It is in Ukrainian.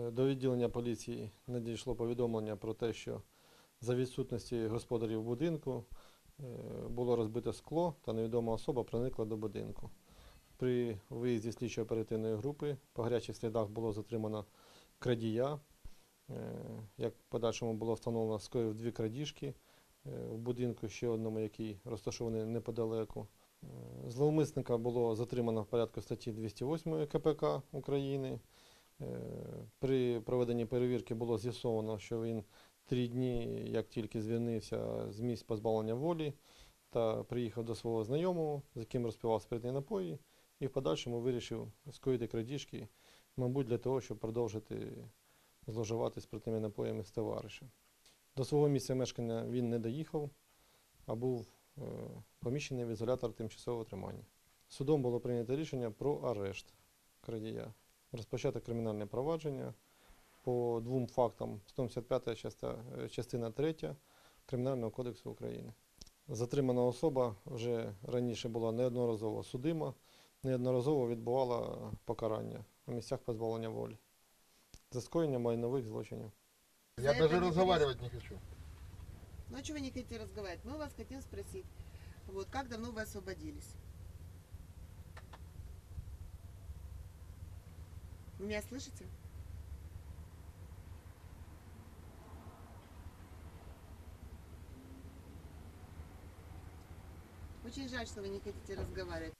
Е, До відділення поліції надійшло повідомлення про те, що за відсутності господарів будинку е, було розбите скло та невідома особа проникла до будинку. При виїзді слідчо-оперативної групи по гарячих слідах було затримано крадія. Е, Як в подальшому було встановлено, скоїв дві крадіжки в будинку, ще одному, який розташований неподалеку. Зловмисника було затримано в порядку статті 208 КПК України. Е, При проведенні перевірки було з'ясовано, що він три дні, як тільки звільнився з місць позбавлення волі, та приїхав до свого знайомого, з яким розпивав спиртні напої, і в подальшому вирішив скоїти крадіжки, мабуть, для того, щоб продовжити зловживати спиртними напоями з товаришем. До свого місця мешкання він не доїхав, а був е, поміщений в ізолятор тимчасового тримання. Судом було прийнято рішення про арешт крадія Розпочато кримінальне провадження по двом фактам 175 часта- е, частина 3 Кримінального кодексу України. Затримана особа вже раніше була неодноразово судима, неодноразово відбувала покарання у місцях позбавлення волі за скоєння майнових злочинів. За Я это даже не разговаривать не хочу. Ну а чего вы не хотите разговаривать? Мы вас хотим спросить, вот как давно вы освободились? Вы меня слышите? Очень жаль, что вы не хотите разговаривать.